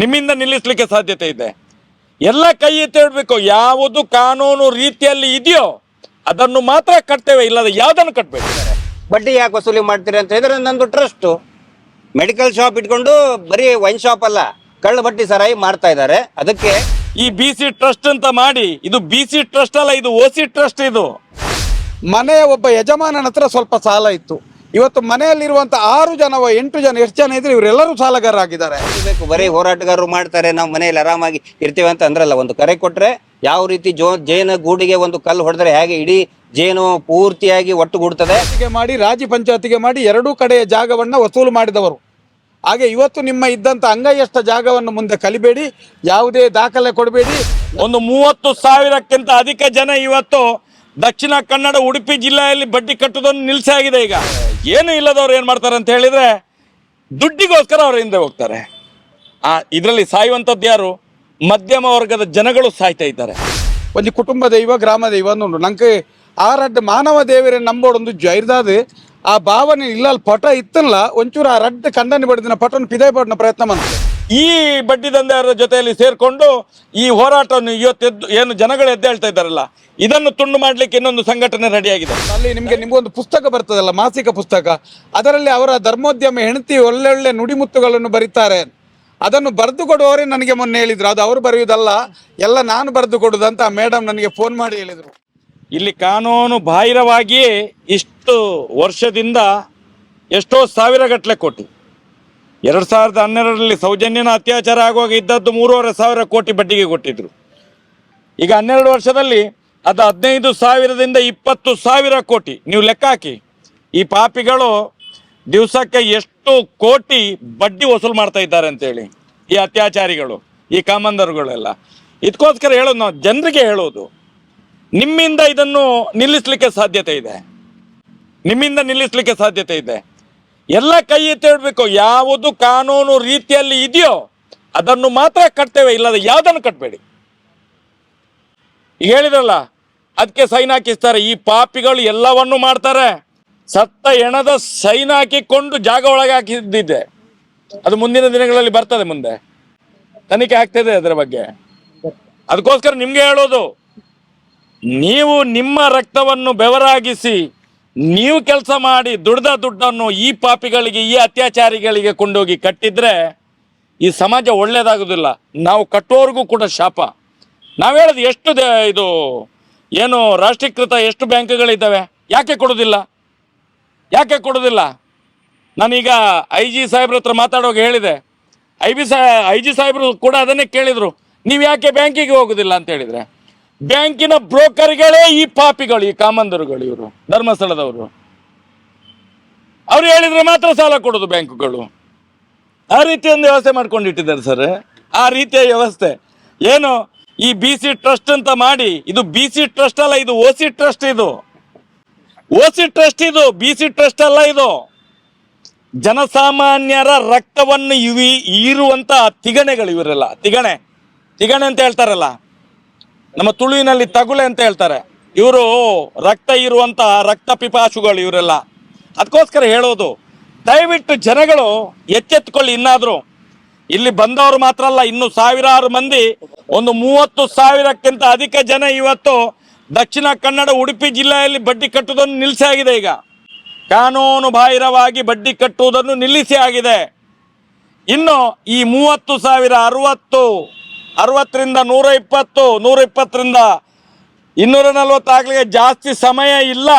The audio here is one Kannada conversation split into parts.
ನಿಮ್ಮಿಂದ ನಿಲ್ಲಿಸಲಿಕ್ಕೆ ಸಾಧ್ಯತೆ ಇದೆ. ಎಲ್ಲ ಕೈ ಎತ್ತಿಡ್ಬೇಕು ಯಾವುದು ಕಾನೂನು ರೀತಿಯಲ್ಲಿ ಇದೆಯೋ ಅದನ್ನು ಮಾತ್ರ ಕಟ್ತೇವೆ ಇಲ್ಲದ ಯಾವ್ದನ್ನು ಕಟ್ಟಬೇಕು ಬಡ್ಡಿ ಯಾಕೆ ವಸೂಲಿ ಮಾಡ್ತೀರಿ ಅಂತ ಹೇಳಿದ್ರೆ ನಂದು ಟ್ರಸ್ಟ್. ಮೆಡಿಕಲ್ ಶಾಪ್ ಇಟ್ಕೊಂಡು ಬರೀ ವೈನ್ ಶಾಪ್ ಅಲ್ಲ ಕಳ್ಳ ಬಟ್ಟಿ ಸರಾಯಿ ಮಾಡ್ತಾ ಇದ್ದಾರೆ. ಅದಕ್ಕೆ ಈ ಬಿ ಸಿ ಟ್ರಸ್ಟ್ ಅಂತ ಮಾಡಿ ಇದು ಬಿ ಸಿ ಟ್ರಸ್ಟ್ ಅಲ್ಲ ಇದು ಓ ಸಿ ಟ್ರಸ್ಟ್ ಇದು. ಮನೆಯ ಒಬ್ಬ ಯಜಮಾನನ ಹತ್ರ ಸ್ವಲ್ಪ ಸಾಲ ಇತ್ತು. ಇವತ್ತು ಮನೆಯಲ್ಲಿರುವಂತ ಆರು ಜನವ ಎಂಟು ಜನ ಎಷ್ಟು ಜನ ಇದ್ರೆ ಇವರೆಲ್ಲರೂ ಸಾಲಗಾರರಾಗಿದ್ದಾರೆ. ಬೇಕು ಬರೀ ಹೋರಾಟಗಾರರು ಮಾಡ್ತಾರೆ ನಾವು ಮನೆಯಲ್ಲಿ ಆರಾಮಾಗಿ ಇರ್ತೀವಿ ಅಂತ ಅಂದ್ರಲ್ಲ ಒಂದು ಕರೆ ಕೊಟ್ರೆ ಯಾವ ರೀತಿ ಜೋ ಜೇನು ಗೂಡಿಗೆ ಒಂದು ಕಲ್ಲು ಹೊಡೆದ್ರೆ ಹೇಗೆ ಇಡೀ ಜೇನು ಪೂರ್ತಿಯಾಗಿ ಒಟ್ಟುಗೂಡ್ತದೆ? ಮಾಡಿ ರಾಜಿ ಪಂಚಾಯತಿಗೆ ಮಾಡಿ ಎರಡೂ ಕಡೆಯ ಜಾಗವನ್ನ ವಸೂಲು ಮಾಡಿದವರು. ಹಾಗೆ ಇವತ್ತು ನಿಮ್ಮ ಇದ್ದಂತ ಅಂಗೈಯಷ್ಟ ಜಾಗವನ್ನು ಮುಂದೆ ಕಲಿಬೇಡಿ ಯಾವುದೇ ದಾಖಲೆ ಕೊಡಬೇಡಿ. ಒಂದು ಮೂವತ್ತು ಸಾವಿರಕ್ಕಿಂತ ಅಧಿಕ ಜನ ಇವತ್ತು ದಕ್ಷಿಣ ಕನ್ನಡ ಉಡುಪಿ ಜಿಲ್ಲೆಯಲ್ಲಿ ಬಡ್ಡಿ ಕಟ್ಟುವುದನ್ನು ನಿಲ್ಲಿಸಾಗಿದೆ ಈಗ. ಏನು ಇಲ್ಲದವ್ರು ಏನು ಮಾಡ್ತಾರೆ ಅಂತ ಹೇಳಿದ್ರೆ ದುಡ್ಡಿಗೋಸ್ಕರ ಅವ್ರ ಹಿಂದೆ ಹೋಗ್ತಾರೆ. ಆ, ಇದರಲ್ಲಿ ಸಾಯುವಂಥದ್ದು ಯಾರು? ಮಧ್ಯಮ ವರ್ಗದ ಜನಗಳು ಸಾಯ್ತಾ ಇದ್ದಾರೆ. ಒಂದು ಕುಟುಂಬ ದೈವ, ಗ್ರಾಮ ದೈವ ನೋಡು ನಂಗೆ ಆ ರಡ್ಡ್ ಮಾನವ ದೇವರೇ ನಂಬೋಡೊಂದು ಜೈರ್ದಾದ ಆ ಭಾವನೆ ಇಲ್ಲ ಪಟ ಇತ್ತಲ್ಲ, ಒಂಚೂರು ಆ ರಡ್ಡ್ ಕಂಡನೆ ಬಡಿದಿನ ಪಟವನ್ನು ಪಿದಾಯ್ ಪ್ರಯತ್ನ ಮಾಡ್ತಾರೆ. ಈ ಬಡ್ಡಿ ದಂಧೆಯವರ ಜೊತೆಯಲ್ಲಿ ಸೇರಿಕೊಂಡು ಈ ಹೋರಾಟವನ್ನು ಇವತ್ತೆದ್ದು ಏನು ಜನಗಳು ಎದ್ದೇಳ್ತಾ ಇದ್ದಾರಲ್ಲ ಇದನ್ನು ತುಂಡು ಮಾಡ್ಲಿಕ್ಕೆ ಇನ್ನೊಂದು ಸಂಘಟನೆ ರೆಡಿಯಾಗಿದೆ. ಅಲ್ಲಿ ನಿಮಗೆ ನಿಮಗೊಂದು ಪುಸ್ತಕ ಬರ್ತದಲ್ಲ ಮಾಸಿಕ ಪುಸ್ತಕ? ಅದರಲ್ಲಿ ಅವರ ಧರ್ಮೋದ್ಯಮ ಹೆಣತಿ ಒಳ್ಳೊಳ್ಳೆ ನುಡಿಮುತ್ತುಗಳನ್ನು ಬರೀತಾರೆ. ಅದನ್ನು ಬರೆದು ಕೊಡುವವರೇ ನನಗೆ ಮೊನ್ನೆ ಹೇಳಿದರು. ಅದು ಅವರು ಬರೆಯುವುದಲ್ಲ ಎಲ್ಲ ನಾನು ಬರೆದು ಕೊಡುದಂತ ಆ ಮೇಡಮ್ ನನಗೆ ಫೋನ್ ಮಾಡಿ ಹೇಳಿದರು. ಇಲ್ಲಿ ಕಾನೂನು ಬಾಹಿರವಾಗಿಯೇ ಇಷ್ಟು ವರ್ಷದಿಂದ ಎಷ್ಟೋ ಸಾವಿರ ಗಟ್ಟಲೆ ಕೋಟಿ. ಎರಡು ಸಾವಿರದ ಹನ್ನೆರಡರಲ್ಲಿ ಸೌಜನ್ಯನ ಅತ್ಯಾಚಾರ ಆಗುವಾಗ ಇದ್ದದ್ದು ಮೂರುವರೆ ಸಾವಿರ ಕೋಟಿ ಬಡ್ಡಿಗೆ ಕೊಟ್ಟಿದ್ರು. ಈಗ ಹನ್ನೆರಡು ವರ್ಷದಲ್ಲಿ ಅದು ಹದಿನೈದು ಸಾವಿರದಿಂದ ಇಪ್ಪತ್ತು ಸಾವಿರ ಕೋಟಿ. ನೀವು ಲೆಕ್ಕ ಹಾಕಿ. ಈ ಪಾಪಿಗಳು ದಿವಸಕ್ಕೆ ಎಷ್ಟು ಕೋಟಿ ಬಡ್ಡಿ ವಸೂಲು ಮಾಡ್ತಾ ಇದ್ದಾರೆ ಅಂತೇಳಿ. ಈ ಅತ್ಯಾಚಾರಿಗಳು, ಈ ಕಾಮಂದರುಗಳೆಲ್ಲ. ಇದಕ್ಕೋಸ್ಕರ ಹೇಳೋದು ನಾವು, ಜನರಿಗೆ ಹೇಳೋದು, ನಿಮ್ಮಿಂದ ಇದನ್ನು ನಿಲ್ಲಿಸಲಿಕ್ಕೆ ಸಾಧ್ಯತೆ ಇದೆ. ನಿಮ್ಮಿಂದ ನಿಲ್ಲಿಸಲಿಕ್ಕೆ ಸಾಧ್ಯತೆ ಇದೆ. ಎಲ್ಲ ಕೈ ಎತ್ತಿಡ್ಬೇಕು ಯಾವುದು ಕಾನೂನು ರೀತಿಯಲ್ಲಿ ಇದೆಯೋ ಅದನ್ನು ಮಾತ್ರ ಕಟ್ತೇವೆ, ಇಲ್ಲದ ಯಾವುದನ್ನು ಕಟ್ಟಬೇಡಿ ಈಗ ಹೇಳಿದ್ರಲ್ಲ, ಅದಕ್ಕೆ ಸೈನ್ ಹಾಕಿಸ್ತಾರೆ. ಈ ಪಾಪಿಗಳು ಎಲ್ಲವನ್ನು ಮಾಡ್ತಾರೆ. ಸತ್ತ ಹೆಣದ ಸೈನ್ ಹಾಕಿಕೊಂಡು ಜಾಗ ಒಳಗೆ ಹಾಕಿದ್ದಿದೆ ಅದು ಮುಂದಿನ ದಿನಗಳಲ್ಲಿ ಬರ್ತದೆ ಮುಂದೆ. ತನಿಖೆ ಆಗ್ತದೆ ಅದರ ಬಗ್ಗೆ. ಅದಕ್ಕೋಸ್ಕರ ನಿಮ್ಗೆ ಹೇಳೋದು, ನೀವು ನಿಮ್ಮ ರಕ್ತವನ್ನು ಬೆವರಾಗಿಸಿ ನೀವು ಕೆಲಸ ಮಾಡಿ ದುಡ್ದ ದುಡ್ಡನ್ನು ಈ ಪಾಪಿಗಳಿಗೆ, ಈ ಅತ್ಯಾಚಾರಿಗಳಿಗೆ ಕೊಂಡೋಗಿ ಕಟ್ಟಿದ್ರೆ ಈ ಸಮಾಜ ಒಳ್ಳೇದಾಗೋದಿಲ್ಲ. ನಾವು ಕಟ್ಟೋರ್ಗೂ ಕೂಡ ಶಾಪ. ನಾವು ಹೇಳೋದು ಎಷ್ಟು ಇದು, ಏನು ರಾಷ್ಟ್ರೀಕೃತ ಎಷ್ಟು ಬ್ಯಾಂಕ್ಗಳಿದ್ದಾವೆ? ಯಾಕೆ ಕೊಡೋದಿಲ್ಲ? ಯಾಕೆ ಕೊಡೋದಿಲ್ಲ? ನಾನೀಗ ಐ ಜಿ ಸಾಹೇಬ್ರ ಹತ್ರ ಮಾತಾಡೋಕೆ ಹೇಳಿದೆ. ಐ ಬಿ ಸಾ ಐ ಜಿ ಸಾಹೇಬ್ರು ಕೂಡ ಅದನ್ನೇ ಕೇಳಿದರು. ನೀವು ಯಾಕೆ ಬ್ಯಾಂಕಿಗೆ ಹೋಗೋದಿಲ್ಲ ಅಂತ ಹೇಳಿದ್ರೆ? ಬ್ಯಾಂಕಿನ ಬ್ರೋಕರ್ಗಳೇ ಈ ಪಾಪಿಗಳು, ಈ ಕಾಮಂದರುಗಳು ಇವರು, ಧರ್ಮಸ್ಥಳದವರು. ಅವ್ರು ಹೇಳಿದ್ರೆ ಮಾತ್ರ ಸಾಲ ಕೊಡೋದು ಬ್ಯಾಂಕುಗಳು. ಆ ರೀತಿ ಒಂದು ವ್ಯವಸ್ಥೆ ಮಾಡ್ಕೊಂಡಿಟ್ಟಿದ್ದಾರೆ ಸರ್. ಆ ರೀತಿಯ ವ್ಯವಸ್ಥೆ. ಏನು, ಈ ಬಿ ಸಿ ಟ್ರಸ್ಟ್ ಅಂತ ಮಾಡಿ, ಇದು ಬಿ ಸಿ ಟ್ರಸ್ಟ್ ಅಲ್ಲ, ಇದು ಓ ಸಿ ಟ್ರಸ್ಟ್ ಇದು. ಓ ಸಿ ಟ್ರಸ್ಟ್ ಇದು, ಬಿ ಸಿ ಟ್ರಸ್ಟ್ ಅಲ್ಲ ಇದು. ಜನಸಾಮಾನ್ಯರ ರಕ್ತವನ್ನು ಇವಿ ಈರುವಂತ ತಿಗಣೆಗಳು ಇವರೆಲ್ಲ, ತಿಗಣೆ ತಿಗಣೆ ಅಂತ ಹೇಳ್ತಾರಲ್ಲ. ನಮ್ಮ ತುಳುವಿನಲ್ಲಿ ತಗುಳೆ ಅಂತ ಹೇಳ್ತಾರೆ. ಇವರು ರಕ್ತ ಇರುವಂತಹ ರಕ್ತ ಪಿಪಾಸುಗಳು ಇವರೆಲ್ಲ. ಅದಕ್ಕೋಸ್ಕರ ಹೇಳೋದು, ದಯವಿಟ್ಟು ಜನಗಳು ಎಚ್ಚೆತ್ತುಕೊಳ್ಳಿ ಇನ್ನಾದರೂ. ಇಲ್ಲಿ ಬಂದವರು ಮಾತ್ರ ಅಲ್ಲ, ಇನ್ನು ಸಾವಿರಾರು ಮಂದಿ, ಒಂದು ಮೂವತ್ತು ಸಾವಿರಕ್ಕಿಂತ ಅಧಿಕ ಜನ ಇವತ್ತು ದಕ್ಷಿಣ ಕನ್ನಡ, ಉಡುಪಿ ಜಿಲ್ಲೆಯಲ್ಲಿ ಬಡ್ಡಿ ಕಟ್ಟುವುದನ್ನು ನಿಲ್ಲಿಸಿ ಈಗ. ಕಾನೂನು ಬಾಹಿರವಾಗಿ ಬಡ್ಡಿ ಕಟ್ಟುವುದನ್ನು ನಿಲ್ಲಿಸಿ ಆಗಿದೆ. ಇನ್ನು ಈ ಮೂವತ್ತು ಸಾವಿರ, ಅರವತ್ತು ಅರವತ್ತರಿಂದ ನೂರ ಇಪ್ಪತ್ತು, ನೂರ ಇಪ್ಪತ್ತರಿಂದ ಇನ್ನೂರ ನಲ್ವತ್ತು ಆಗ್ಲಿಕ್ಕೆ ಜಾಸ್ತಿ ಸಮಯ ಇಲ್ಲ.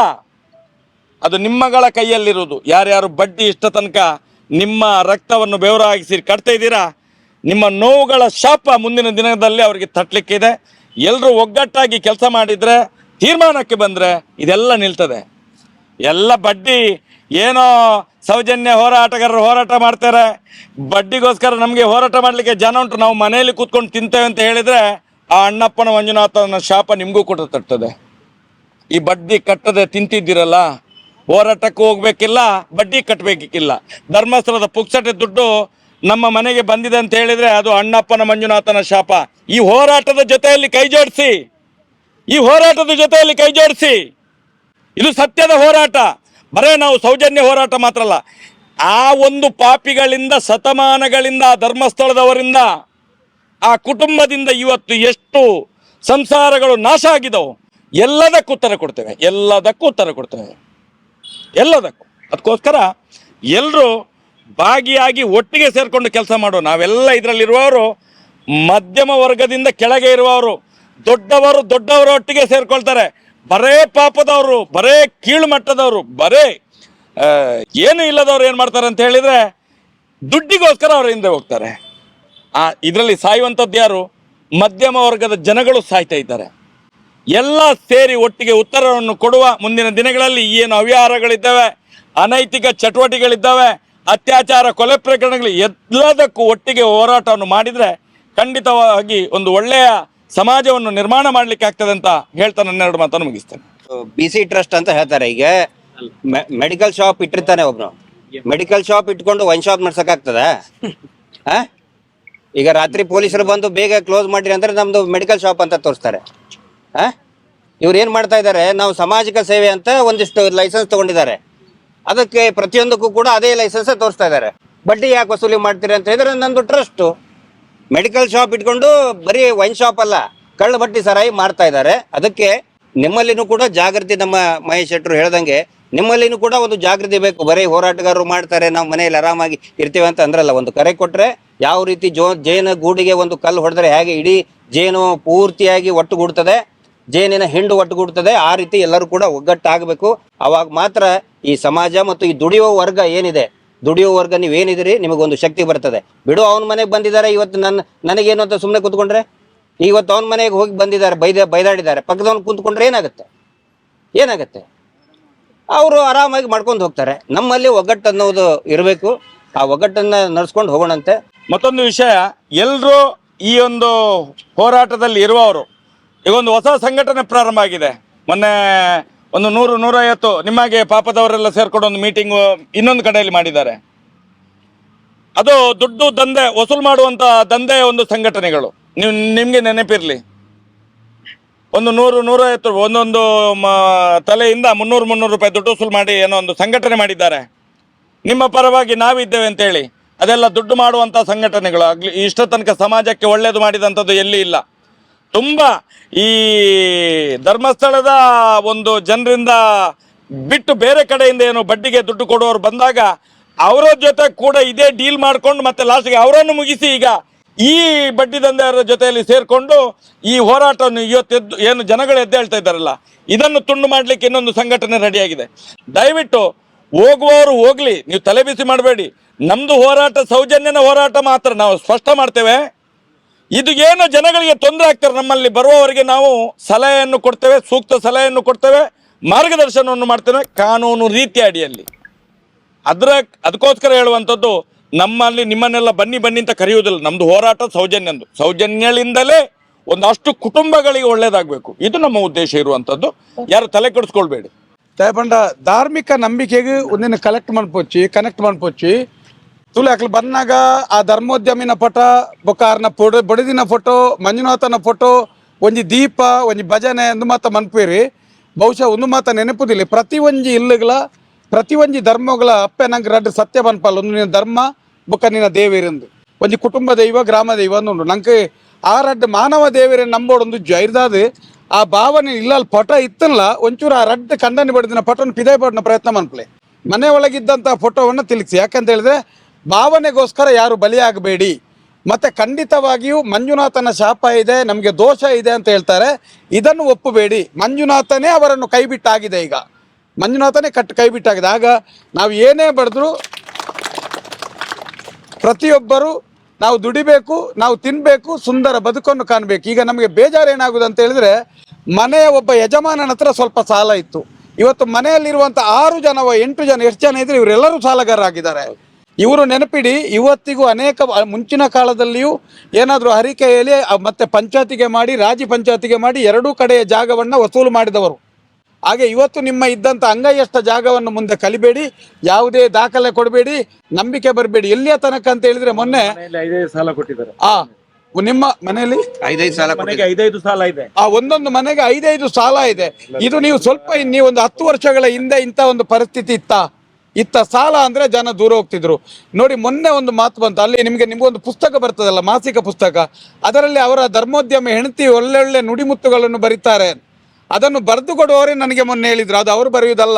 ಅದು ನಿಮ್ಮಗಳ ಕೈಯಲ್ಲಿರುವುದು. ಯಾರ್ಯಾರು ಬಡ್ಡಿ ಇಷ್ಟ ತನಕ ನಿಮ್ಮ ರಕ್ತವನ್ನು ಬೆವರಾಗಿಸಿ ಕಟ್ತಾ ಇದ್ದೀರಾ, ನಿಮ್ಮ ನೋವುಗಳ ಶಾಪ ಮುಂದಿನ ದಿನದಲ್ಲಿ ಅವರಿಗೆ ತಟ್ಟಲಿಕ್ಕಿದೆ. ಎಲ್ಲರೂ ಒಗ್ಗಟ್ಟಾಗಿ ಕೆಲಸ ಮಾಡಿದರೆ, ತೀರ್ಮಾನಕ್ಕೆ ಬಂದರೆ ಇದೆಲ್ಲ ನಿಲ್ತದೆ. ಎಲ್ಲ ಬಡ್ಡಿ ಏನೋ ಸೌಜನ್ಯ ಹೋರಾಟಗಾರರು ಹೋರಾಟ ಮಾಡ್ತಾರೆ. ಬಡ್ಡಿಗೋಸ್ಕರ ನಮಗೆ ಹೋರಾಟ ಮಾಡಲಿಕ್ಕೆ ಜನ ಉಂಟು. ನಾವು ಮನೆಯಲ್ಲಿ ಕೂತ್ಕೊಂಡು ತಿಂತೇವೆ ಅಂತ ಹೇಳಿದರೆ ಆ ಅಣ್ಣಪ್ಪನ ಮಂಜುನಾಥನ ಶಾಪ ನಿಮಗೂ ಕೂಡ ತಟ್ಟದೆ ಈ ಬಡ್ಡಿ ಕಟ್ಟದೆ ತಿಂತಿದ್ದೀರಲ್ಲ, ಹೋರಾಟಕ್ಕೆ ಹೋಗ್ಬೇಕಿಲ್ಲ, ಬಡ್ಡಿ ಕಟ್ಟಬೇಕಿಲ್ಲ ಧರ್ಮಸ್ಥಳದ ಪುಕ್ಸಟೆ ದುಡ್ಡು ನಮ್ಮ ಮನೆಗೆ ಬಂದಿದೆ ಅಂತ ಹೇಳಿದರೆ ಅದು ಅಣ್ಣಪ್ಪನ ಮಂಜುನಾಥನ ಶಾಪ. ಈ ಹೋರಾಟದ ಜೊತೆಯಲ್ಲಿ ಕೈ ಜೋಡಿಸಿ. ಈ ಹೋರಾಟದ ಜೊತೆಯಲ್ಲಿ ಕೈ ಜೋಡಿಸಿ. ಇದು ಸತ್ಯದ ಹೋರಾಟ. ಬರೇ ನಾವು ಸೌಜನ್ಯ ಹೋರಾಟ ಮಾತ್ರ ಅಲ್ಲ, ಆ ಒಂದು ಪಾಪಿಗಳಿಂದ, ಶತಮಾನಗಳಿಂದ ಧರ್ಮಸ್ಥಳದವರಿಂದ, ಆ ಕುಟುಂಬದಿಂದ ಇವತ್ತು ಎಷ್ಟು ಸಂಸಾರಗಳು ನಾಶ ಆಗಿದವು. ಎಲ್ಲದಕ್ಕೂ ಉತ್ತರ ಕೊಡ್ತೇವೆ, ಎಲ್ಲದಕ್ಕೂ ಉತ್ತರ ಕೊಡ್ತೇವೆ. ಎಲ್ಲದಕ್ಕೂ. ಅದಕ್ಕೋಸ್ಕರ ಎಲ್ಲರೂ ಭಾಗಿಯಾಗಿ ಒಟ್ಟಿಗೆ ಸೇರಿಕೊಂಡು ಕೆಲಸ ಮಾಡೋ. ನಾವೆಲ್ಲ ಇದರಲ್ಲಿರುವವರು ಮಧ್ಯಮ ವರ್ಗದಿಂದ ಕೆಳಗೆ ಇರುವವರು. ದೊಡ್ಡವರು ದೊಡ್ಡವರು ಒಟ್ಟಿಗೆ ಸೇರ್ಕೊಳ್ತಾರೆ. ಬರೇ ಪಾಪದವರು, ಬರೇ ಕೀಳು ಮಟ್ಟದವರು ಬರೇ ಏನು ಇಲ್ಲದವ್ರು ಏನು ಮಾಡ್ತಾರೆ ಅಂತ ಹೇಳಿದ್ರೆ ದುಡ್ಡಿಗೋಸ್ಕರ ಅವ್ರ ಹಿಂದೆ ಹೋಗ್ತಾರೆ. ಆ, ಇದರಲ್ಲಿ ಸಾಯುವಂಥದ್ದು ಯಾರು? ಮಧ್ಯಮ ವರ್ಗದ ಜನಗಳು ಸಾಯ್ತಾ ಇದ್ದಾರೆ. ಎಲ್ಲ ಸೇರಿ ಒಟ್ಟಿಗೆ ಉತ್ತರವನ್ನು ಕೊಡುವ ಮುಂದಿನ ದಿನಗಳಲ್ಲಿ ಏನು ಅವ್ಯವಹಾರಗಳಿದ್ದಾವೆ, ಅನೈತಿಕ ಚಟುವಟಿಕೆಗಳಿದ್ದಾವೆ, ಅತ್ಯಾಚಾರ ಕೊಲೆ ಪ್ರಕರಣಗಳು, ಎಲ್ಲದಕ್ಕೂ ಒಟ್ಟಿಗೆ ಹೋರಾಟವನ್ನು ಮಾಡಿದರೆ ಖಂಡಿತವಾಗಿ ಒಂದು ಒಳ್ಳೆಯ ಸಮಾಜವನ್ನು ನಿರ್ಮಾಣ ಮಾಡ್ಲಿಕ್ಕೆ ಆಗ್ತದೆ ಅಂತ ಹೇಳ್ತಾ ನನ್ನೆರಡು ಮಾತನ್ನು ಮುಗಿಸ್ತೇನೆ. ಬಿ ಸಿ ಟ್ರಸ್ಟ್ ಅಂತ ಹೇಳ್ತಾರೆ ಈಗ. ಮೆಡಿಕಲ್ ಶಾಪ್ ಇಟ್ಟಿರ್ತಾನೆ ಒಬ್ನು ಮೆಡಿಕಲ್ ಶಾಪ್ ಇಟ್ಕೊಂಡು ವೈನ್ ಶಾಪ್ ನಡ್ಸಕ್ ಆಗ್ತದ? ಈಗ ರಾತ್ರಿ ಪೊಲೀಸರು ಬಂದು ಬೇಗ ಕ್ಲೋಸ್ ಮಾಡ್ರಿ ಅಂದ್ರೆ ನಮ್ದು ಮೆಡಿಕಲ್ ಶಾಪ್ ಅಂತ ತೋರಿಸ್ತಾರೆ. ಆ ಇವ್ರು ಏನ್ ಮಾಡ್ತಾ ಇದ್ದಾರೆ? ನಾವು ಸಾಮಾಜಿಕ ಸೇವೆ ಅಂತ ಒಂದಿಷ್ಟು ಲೈಸೆನ್ಸ್ ತಗೊಂಡಿದ್ದಾರೆ. ಅದಕ್ಕೆ ಪ್ರತಿಯೊಂದಕ್ಕೂ ಕೂಡ ಅದೇ ಲೈಸೆನ್ಸ್ ತೋರಿಸ್ತಾ ಇದ್ದಾರೆ. ಬಡ್ಡಿ ಯಾಕೆ ವಸೂಲಿ ಮಾಡ್ತೀರಿ ಅಂತ ಹೇಳಿದ್ರೆ ನಂದು ಟ್ರಸ್ಟು ಮೆಡಿಕಲ್ ಶಾಪ್ ಇಟ್ಕೊಂಡು ಬರೀ ವೈನ್ ಶಾಪ್ ಅಲ್ಲ, ಕಳ್ಳ ಬಟ್ಟಿ ಸರಾಯಿ ಮಾಡ್ತಾ ಇದ್ದಾರೆ. ಅದಕ್ಕೆ ನಿಮ್ಮಲ್ಲಿನೂ ಕೂಡ ಜಾಗೃತಿ ನಮ್ಮ ಮಹೇಶ್ ಶೆಟ್ಟರು ಹೇಳ್ದಂಗೆ ನಿಮ್ಮಲ್ಲಿನೂ ಕೂಡ ಒಂದು ಜಾಗೃತಿ ಬೇಕು. ಬರೀ ಹೋರಾಟಗಾರರು ಮಾಡ್ತಾರೆ, ನಾವು ಮನೆಯಲ್ಲಿ ಆರಾಮಾಗಿ ಇರ್ತೀವಿ ಅಂತ ಅಂದ್ರಲ್ಲ, ಒಂದು ಕರೆ ಕೊಟ್ರೆ ಯಾವ ರೀತಿ ಜೋ ಜೇನು ಗೂಡಿಗೆ ಒಂದು ಕಲ್ಲು ಹೊಡೆದ್ರೆ ಹೇಗೆ ಇಡೀ ಜೇನು ಪೂರ್ತಿಯಾಗಿ ಒಟ್ಟುಗೂಡ್ತದೆ, ಜೇನಿನ ಹಿಂಡು ಒಟ್ಟುಗೂಡ್ತದೆ, ಆ ರೀತಿ ಎಲ್ಲರೂ ಕೂಡ ಒಗ್ಗಟ್ಟಾಗಬೇಕು. ಅವಾಗ ಮಾತ್ರ ಈ ಸಮಾಜ ಮತ್ತು ಈ ದುಡಿಯುವ ವರ್ಗ ಏನಿದೆ ದುಡಿಯುವ ವರ್ಗ ನೀವೇನಿದಿರಿ ನಿಮಗೊಂದು ಶಕ್ತಿ ಬರ್ತದೆ. ಬಿಡು, ಅವನ ಮನೆಗೆ ಬಂದಿದ್ದಾರೆ, ಇವತ್ತು ನನ್ನ, ನನಗೇನು ಅಂತ ಸುಮ್ಮನೆ ಕೂತ್ಕೊಂಡ್ರೆ? ಇವತ್ತು ಅವನ ಮನೆಗೆ ಹೋಗಿ ಬಂದಿದ್ದಾರೆ, ಬೈದ, ಬೈದಾಡಿದ್ದಾರೆ, ಪಕ್ಕದವನು ಕೂತ್ಕೊಂಡ್ರೆ ಏನಾಗುತ್ತೆ? ಏನಾಗುತ್ತೆ? ಅವರು ಆರಾಮಾಗಿ ಮಾಡ್ಕೊಂಡು ಹೋಗ್ತಾರೆ. ನಮ್ಮಲ್ಲಿ ಒಗ್ಗಟ್ಟು ಅನ್ನೋದು ಇರಬೇಕು. ಆ ಒಗ್ಗಟ್ಟನ್ನು ನಡೆಸ್ಕೊಂಡು ಹೋಗೋಣಂತೆ. ಮತ್ತೊಂದು ವಿಷಯ ಎಲ್ಲರೂ ಈ ಒಂದು ಹೋರಾಟದಲ್ಲಿ ಇರುವವರು, ಈಗ ಒಂದು ಹೊಸ ಸಂಘಟನೆ ಪ್ರಾರಂಭ ಆಗಿದೆ. ಮೊನ್ನೆ ಒಂದು ನೂರು, ನೂರೈವತ್ತು ನಿಮಗೆ ಪಾಪದವರೆಲ್ಲ ಸೇರ್ಕೊಂಡು ಒಂದು ಮೀಟಿಂಗ್ ಇನ್ನೊಂದು ಕಡೆಯಲ್ಲಿ ಮಾಡಿದ್ದಾರೆ. ಅದು ದುಡ್ಡು ದಂಧೆ, ವಸೂಲು ಮಾಡುವಂತ ದಂಧೆ ಒಂದು ಸಂಘಟನೆಗಳು. ನೀವು ನಿಮಗೆ ನೆನಪಿರ್ಲಿ. ಒಂದು ನೂರು, ನೂರೈವತ್ತು, ಒಂದೊಂದು ತಲೆಯಿಂದ ಮುನ್ನೂರು ಮುನ್ನೂರು ರೂಪಾಯಿ ದುಡ್ಡು ವಸೂಲು ಮಾಡಿ ಏನೋ ಒಂದು ಸಂಘಟನೆ ಮಾಡಿದ್ದಾರೆ. ನಿಮ್ಮ ಪರವಾಗಿ ನಾವಿದ್ದೇವೆ ಅಂತೇಳಿ. ಅದೆಲ್ಲ ದುಡ್ಡು ಮಾಡುವಂಥ ಸಂಘಟನೆಗಳು. ಆಗ್ಲಿ ಇಷ್ಟ ತನಕ ಸಮಾಜಕ್ಕೆ ಒಳ್ಳೆಯದು ಮಾಡಿದಂಥದ್ದು ಎಲ್ಲಿ ಇಲ್ಲ. ತುಂಬ ಈ ಧರ್ಮಸ್ಥಳದ ಒಂದು ಜನರಿಂದ ಬಿಟ್ಟು ಬೇರೆ ಕಡೆಯಿಂದ ಏನು ಬಡ್ಡಿಗೆ ದುಡ್ಡು ಕೊಡುವವರು ಬಂದಾಗ ಅವರ ಜೊತೆ ಕೂಡ ಇದೇ ಡೀಲ್ ಮಾಡ್ಕೊಂಡು ಮತ್ತೆ ಲಾಸ್ಟ್ಗೆ ಅವರನ್ನು ಮುಗಿಸಿ ಈಗ ಈ ಬಡ್ಡಿ ದಂಧೆಯವರ ಜೊತೆಯಲ್ಲಿ ಸೇರಿಕೊಂಡು ಈ ಹೋರಾಟವನ್ನು ಇವತ್ತೆದ್ದು ಏನು ಜನಗಳು ಎದ್ದೇಳ್ತಾ ಇದ್ದಾರಲ್ಲ, ಇದನ್ನು ತುಂಡು ಮಾಡಲಿಕ್ಕೆ ಇನ್ನೊಂದು ಸಂಘಟನೆ ರೆಡಿಯಾಗಿದೆ. ದಯವಿಟ್ಟು ಹೋಗುವವರು ಹೋಗ್ಲಿ, ನೀವು ತಲೆಬಿಸಿ ಮಾಡಬೇಡಿ. ನಮ್ದು ಹೋರಾಟ ಸೌಜನ್ಯನ ಹೋರಾಟ ಮಾತ್ರ ನಾವು ಸ್ಪಷ್ಟ ಮಾಡ್ತೇವೆ. ಇದು ಏನು ಜನಗಳಿಗೆ ತೊಂದರೆ ಆಗ್ತಾರೆ ನಮ್ಮಲ್ಲಿ ಬರುವವರಿಗೆ ನಾವು ಸಲಹೆಯನ್ನು ಕೊಡ್ತೇವೆ, ಸೂಕ್ತ ಸಲಹೆಯನ್ನು ಕೊಡ್ತೇವೆ, ಮಾರ್ಗದರ್ಶನವನ್ನು ಮಾಡ್ತೇವೆ ಕಾನೂನು ರೀತಿಯ ಅಡಿಯಲ್ಲಿ. ಅದರ, ಅದಕ್ಕೋಸ್ಕರ ಹೇಳುವಂಥದ್ದು ನಮ್ಮಲ್ಲಿ ನಿಮ್ಮನ್ನೆಲ್ಲ ಬನ್ನಿ ಬನ್ನಿ ಅಂತ ಕರೆಯುವುದಿಲ್ಲ ನಮ್ಮದು ಹೋರಾಟ ಸೌಜನ್ಯಂದು ಸೌಜನ್ಯಗಳಿಂದಲೇ ಒಂದಷ್ಟು ಕುಟುಂಬಗಳಿಗೆ ಒಳ್ಳೇದಾಗಬೇಕು. ಇದು ನಮ್ಮ ಉದ್ದೇಶ ಇರುವಂಥದ್ದು. ಯಾರು ತಲೆ ಕೆಡಿಸ್ಕೊಳ್ಬೇಡಿ. ಧಾರ್ಮಿಕ ನಂಬಿಕೆಗೆ ಒಂದಿನ ಕಲೆಕ್ಟ್ ಮಾಡ್ಪೋಚಿ ಕನೆಕ್ಟ್ ಮಾಡ್ಪೊಚ್ಚಿ ತುಳು ಅಕ್ಲು ಬಂದಾಗ ಆ ಧರ್ಮೋದ್ಯಮಿನ ಪಟ ಬೊಕಾರ್ನ ಪೊಡ ಬಡಿದಿನ ಫೋಟೋ, ಮಂಜುನಾಥನ ಫೋಟೋ, ಒಂಜಿ ದೀಪ, ಒಂಜಿ ಭಜನೆ ಒಂದು ಮಾತ ಮನ್ಪೇರಿ ಬಹುಶಃ ಒಂದು ಮಾತ ನೆನಪುದಿಲ್ಲ. ಪ್ರತಿ ಒಂಜಿ ಇಲ್ಲುಗಳ ಪ್ರತಿ ಒಂಜಿ ಧರ್ಮಗಳ ಅಪ್ಪೆ ನಂಗೆ ರಡ್ಡು ಸತ್ಯ ಬನ್ಪಲ್ಲ ಒಂದು ನಿನ್ನ ಧರ್ಮ ಬೊಕ್ಕ ನಿನ್ನ ದೇವಿರಂದು. ಒಂಜಿ ಕುಟುಂಬ ದೈವ, ಗ್ರಾಮ ದೈವ ಅಂದು ಉಂಡು. ನಂಗೆ ಆ ರಡ್ಡು ಮಾನವ ದೇವಿರ ನಂಬೋಡು ಒಂದು ಜೈರ್ದಾದ. ಆ ಭಾವನೆ ಇಲ್ಲ ಅಲ್ಲಿ ಪಟ ಇತ್ತಲ್ಲ, ಒಂಚೂರು ಆ ರಡ್ಡ ಕಂಡನಿ ಬಡಿದಿನ ಪಟವನ್ನು ಪಿದಾಯ್ ಪಡಿನ ಪ್ರಯತ್ನ ಮನ್ಪಲೆ. ಮನೆ ಒಳಗಿದ್ದಂಥ ಫೋಟೋವನ್ನು ತಿಳಿಸಿ. ಯಾಕಂತ ಹೇಳಿದ್ರೆ ಭಾವನೆಗೋಸ್ಕರ ಯಾರು ಬಲಿಯಾಗಬೇಡಿ. ಮತ್ತೆ ಖಂಡಿತವಾಗಿಯೂ ಮಂಜುನಾಥನ ಶಾಪ ಇದೆ, ನಮಗೆ ದೋಷ ಇದೆ ಅಂತ ಹೇಳ್ತಾರೆ. ಇದನ್ನು ಒಪ್ಪಬೇಡಿ. ಮಂಜುನಾಥನೇ ಅವರನ್ನು ಕೈಬಿಟ್ಟಾಗಿದೆ ಈಗ. ಮಂಜುನಾಥನೇ ಕಟ್ ಕೈಬಿಟ್ಟಾಗಿದೆ. ಆಗ ನಾವು ಏನೇ ಬಡಿದ್ರು ಪ್ರತಿಯೊಬ್ಬರು ನಾವು ದುಡಿಬೇಕು, ನಾವು ತಿನ್ನಬೇಕು ಸುಂದರ ಬದುಕನ್ನು ಕಾಣಬೇಕು. ಈಗ ನಮಗೆ ಬೇಜಾರು ಏನಾಗುದು ಅಂತ ಹೇಳಿದ್ರೆ, ಮನೆಯ ಒಬ್ಬ ಯಜಮಾನನ ಹತ್ರ ಸ್ವಲ್ಪ ಸಾಲ ಇತ್ತು. ಇವತ್ತು ಮನೆಯಲ್ಲಿರುವಂಥ ಆರು ಜನ, ಎಂಟು ಜನ, ಎಷ್ಟು ಜನ ಇದ್ರೆ ಇವರೆಲ್ಲರೂ ಸಾಲಗಾರರಾಗಿದ್ದಾರೆ. ಇವರು ನೆನಪಿಡಿ ಇವತ್ತಿಗೂ ಅನೇಕ ಮುಂಚಿನ ಕಾಲದಲ್ಲಿಯೂ ಏನಾದರೂ ಹರಿಕೆಯಲ್ಲಿ ಮತ್ತೆ ಪಂಚಾಯತಿಗೆ ಮಾಡಿ ರಾಜಿ ಪಂಚಾಯತಿಗೆ ಮಾಡಿ ಎರಡೂ ಕಡೆಯ ಜಾಗವನ್ನು ವಸೂಲು ಮಾಡಿದವರು. ಹಾಗೆ ಇವತ್ತು ನಿಮ್ಮ ಇದ್ದಂಥ ಅಂಗೈಯಷ್ಟ ಜಾಗವನ್ನು ಮುಂದೆ ಕಲಿಬೇಡಿ ಯಾವುದೇ ದಾಖಲೆ ಕೊಡಬೇಡಿ ನಂಬಿಕೆ ಬರಬೇಡಿ. ಎಲ್ಲಿಯ ತನಕ ಅಂತ ಹೇಳಿದ್ರೆ ಮೊನ್ನೆ ಐದೈದು ಸಾಲ ಕೊಟ್ಟಿದ್ದಾರೆ. ಆ ನಿಮ್ಮ ಮನೆಯಲ್ಲಿ? ಐದೈದು ಸಾಲ ಐದೈದು ಸಾಲ ಇದೆ. ಆ ಒಂದೊಂದು ಮನೆಗೆ ಐದೈದು ಸಾಲ ಇದೆ. ಇದು ನೀವು ಸ್ವಲ್ಪ ನೀವು ಒಂದು ಹತ್ತು ವರ್ಷಗಳ ಹಿಂದೆ ಇಂಥ ಒಂದು ಪರಿಸ್ಥಿತಿ ಇತ್ತಾ? ಇತ್ತ ಸಾಲ ಅಂದ್ರೆ ಜನ ದೂರ ಹೋಗ್ತಿದ್ರು. ನೋಡಿ ಮೊನ್ನೆ ಒಂದು ಮಾತು ಬಂತು. ಅಲ್ಲಿ ನಿಮಗೆ ನಿಮಗೊಂದು ಪುಸ್ತಕ ಬರ್ತದಲ್ಲ, ಮಾಸಿಕ ಪುಸ್ತಕ? ಅದರಲ್ಲಿ ಅವರ ಧರ್ಮೋದ್ಯಮ ಹೆಂಡತಿ ಒಳ್ಳೊಳ್ಳೆ ನುಡಿಮುತ್ತುಗಳನ್ನು ಬರೀತಾರೆ. ಅದನ್ನು ಬರೆದು ಕೊಡುವವರೇ ನನಗೆ ಮೊನ್ನೆ ಹೇಳಿದರು. ಅದು ಅವರು ಬರೆಯುವುದಲ್ಲ,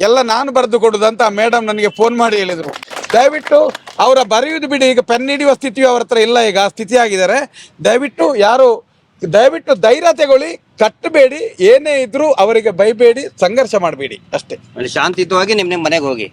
ಎಲ್ಲ ನಾನು ಬರೆದು ಕೊಡುದಂತ ಮೇಡಮ್ ನನಗೆ ಫೋನ್ ಮಾಡಿ ಹೇಳಿದರು. ದಯವಿಟ್ಟು ಅವರ ಬರೆಯುವುದು ಬಿಡಿ. ಈಗ ಪೆನ್ ಹಿಡಿಯುವ ಸ್ಥಿತಿಯು ಅವರ ಹತ್ರ ಇಲ್ಲ. ಈಗ ಆ ಸ್ಥಿತಿ ಆಗಿದ್ದಾರೆ ದಯವಿಟ್ಟು ಯಾರು ದಯವಿಟ್ಟು ಧೈರ್ಯ ತಗೊಳ್ಳಿ, ಕಟ್ಟಬೇಡಿ, ಏನೇ ಇದ್ರೂ ಅವರಿಗೆ ಬೈಬೇಡಿ ಸಂಘರ್ಷ ಮಾಡಬೇಡಿ, ಅಷ್ಟೇ. ಶಾಂತಿಯುತವಾಗಿ ನಿಮ್ಮ ನಿಮ್ಮ ಮನೆಗೆ ಹೋಗಿ.